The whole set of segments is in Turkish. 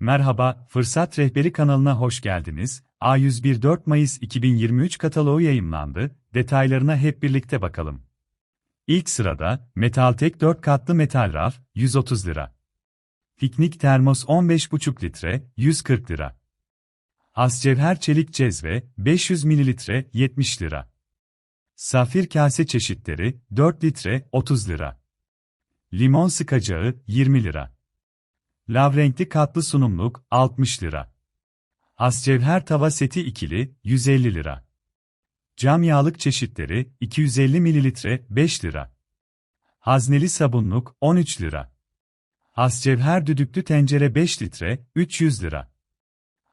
Merhaba, Fırsat Rehberi kanalına hoş geldiniz. A101 4 Mayıs 2023 kataloğu yayımlandı. Detaylarına hep birlikte bakalım. İlk sırada, Metaltek 4 katlı metal raf, 130 lira. Piknik termos 15,5 litre, 140 lira. Ascevher çelik cezve, 500 mililitre, 70 lira. Safir kase çeşitleri, 4 litre, 30 lira. Limon sıkacağı, 20 lira. Lavrenkli katlı sunumluk, 60 lira. Ascevher tava seti ikili, 150 lira. Cam yağlık çeşitleri, 250 mililitre, 5 lira. Hazneli sabunluk, 13 lira. Ascevher düdüklü tencere 5 litre, 300 lira.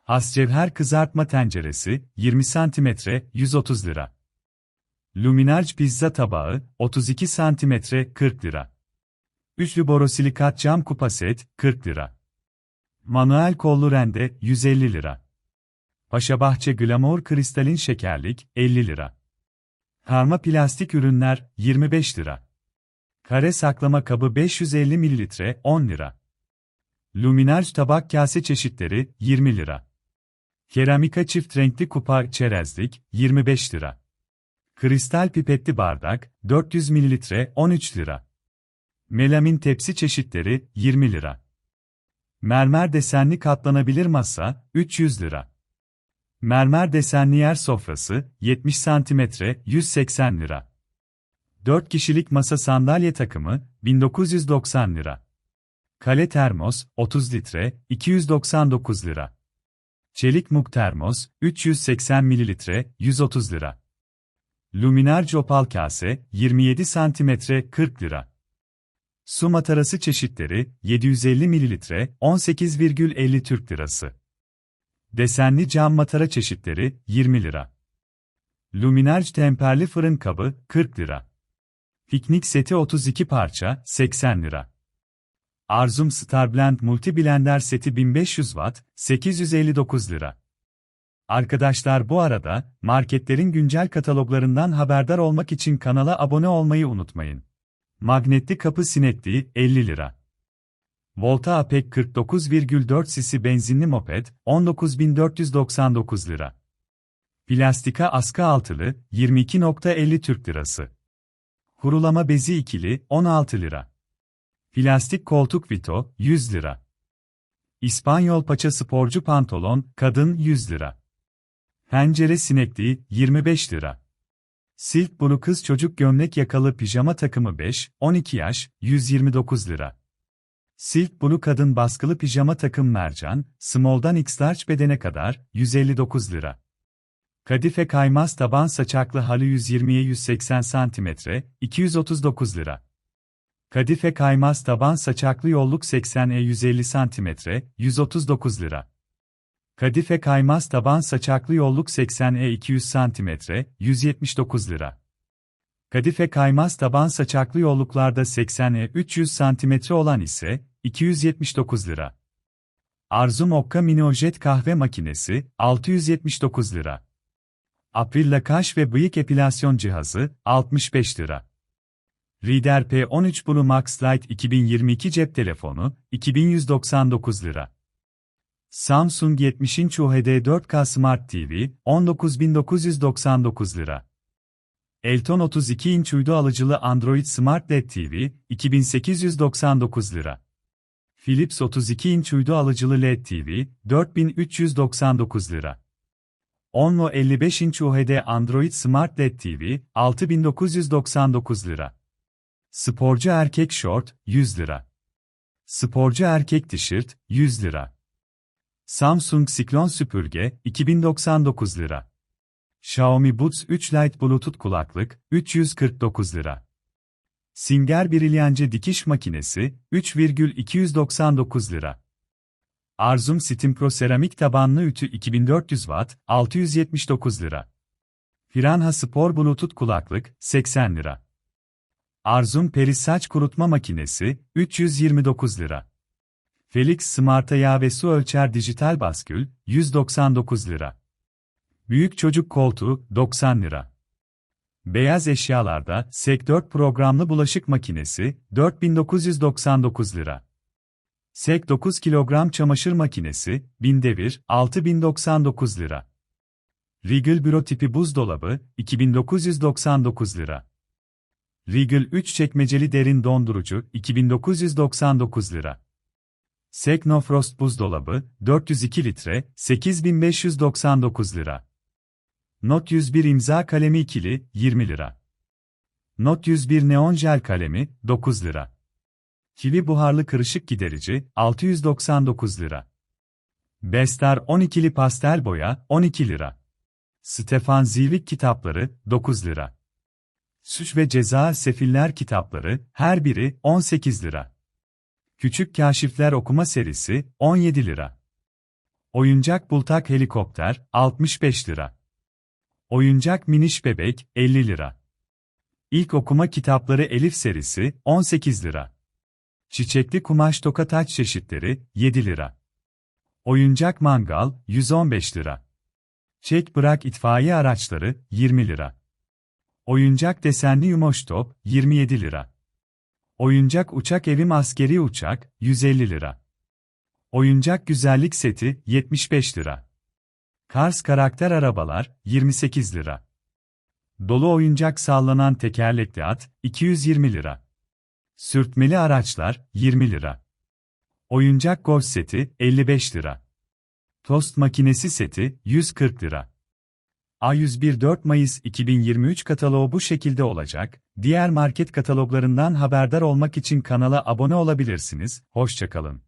Ascevher kızartma tenceresi, 20 santimetre, 130 lira. Luminarj pizza tabağı, 32 santimetre, 40 lira. Üçlü borosilikat cam kupa set, 40 lira. Manuel kollu rende, 150 lira. Paşabahçe Glamour kristalin şekerlik, 50 lira. Karma plastik ürünler, 25 lira. Kare saklama kabı 550 mililitre, 10 lira. Luminarj tabak kase çeşitleri, 20 lira. Keramika çift renkli kupa çerezlik, 25 lira. Kristal pipetli bardak, 400 mililitre, 13 lira. Melamin tepsi çeşitleri, 20 lira. Mermer desenli katlanabilir masa, 300 lira. Mermer desenli yer sofrası, 70 cm, 180 lira. 4 kişilik masa sandalye takımı, 1990 lira. Kale termos, 30 litre, 299 lira. Çelik muk termos, 380 mililitre, 130 lira. Luminar opal kase, 27 cm, 40 lira. Su matarası çeşitleri, 750 mililitre, 18,50 Türk lirası. Desenli cam matara çeşitleri, 20 lira. Luminarj temperli fırın kabı, 40 lira. Piknik seti 32 parça, 80 lira. Arzum Starblend Multi Blender seti 1500 Watt, 859 lira. Arkadaşlar bu arada, marketlerin güncel kataloglarından haberdar olmak için kanala abone olmayı unutmayın. Magnetli kapı sinekliği 50 lira. Volta Apek 49,4 cc benzinli moped 19.499 lira. Plastika askı altılı 22.50 Türk lirası. Kurulama bezi ikili 16 lira. Plastik koltuk Vito 100 lira. İspanyol paça sporcu pantolon kadın 100 lira. Pencere sinekliği 25 lira. Silk Blue kız çocuk gömlek yakalı pijama takımı 5, 12 yaş, 129 lira. Silk Blue kadın baskılı pijama takım mercan, small'dan x large bedene kadar, 159 lira. Kadife kaymaz taban saçaklı halı 120'ye 180 cm, 239 lira. Kadife kaymaz taban saçaklı yolluk 80'e 150 cm, 139 lira. Kadife kaymaz taban saçaklı yolluk 80'e 200 cm, 179 lira. Kadife kaymaz taban saçaklı yolluklarda 80'e 300 cm olan ise 279 lira. Arzum Okka Mini Ojet kahve makinesi 679 lira. Aprilla kaş ve bıyık epilasyon cihazı 65 lira. Reader P13 Blue Max Lite 2022 cep telefonu 2199 lira. Samsung 70 inç UHD 4K Smart TV, 19.999 lira. Elton 32 inç uydu alıcılı Android Smart LED TV, 2899 lira. Philips 32 inç uydu alıcılı LED TV, 4399 lira. Onlo 55 inç UHD Android Smart LED TV, 6999 lira. Sporcu erkek şort, 100 lira. Sporcu erkek tişört, 100 lira. Samsung Siklon süpürge 2099 lira. Xiaomi Buds 3 Lite Bluetooth kulaklık 349 lira. Singer Brilliance dikiş makinesi 3,299 lira. Arzum Steam Pro seramik tabanlı ütü 2400 Watt 679 lira. Piranha Spor Bluetooth kulaklık 80 lira. Arzum Peri saç kurutma makinesi 329 lira. Felix Smart'a yağ ve su ölçer dijital baskül, 199 lira. Büyük çocuk koltuğu, 90 lira. Beyaz eşyalarda, Sek 4 programlı bulaşık makinesi, 4999 lira. SEK 9 kilogram çamaşır makinesi, 1000 devir, 6099 lira. Regal Büro tipi buzdolabı, 2999 lira. Regal 3 çekmeceli derin dondurucu, 2999 lira. SEK No Frost buzdolabı, 402 litre, 8599 lira. Not 101 imza kalemi ikili, 20 lira. Not 101 neon jel kalemi, 9 lira. Kivi buharlı kırışık giderici, 699 lira. Bestar 12'li pastel boya, 12 lira. Stefan Zivik kitapları, 9 lira. Suç ve Ceza Sefiller kitapları, her biri 18 lira. Küçük Kaşifler okuma serisi, 17 lira. Oyuncak Bultak helikopter, 65 lira. Oyuncak Miniş bebek, 50 lira. İlk okuma kitapları Elif serisi, 18 lira. Çiçekli kumaş toka taç çeşitleri, 7 lira. Oyuncak mangal, 115 lira. Çek bırak itfaiye araçları, 20 lira. Oyuncak desenli yumoş top, 27 lira. Oyuncak uçak evim askeri uçak, 150 lira. Oyuncak güzellik seti, 75 lira. Kars karakter arabalar, 28 lira. Dolu oyuncak sallanan tekerlekli at, 220 lira. Sürtmeli araçlar, 20 lira. Oyuncak golf seti, 55 lira. Tost makinesi seti, 140 lira. A101 4 Mayıs 2023 kataloğu bu şekilde olacak. Diğer market kataloglarından haberdar olmak için kanala abone olabilirsiniz. Hoşçakalın.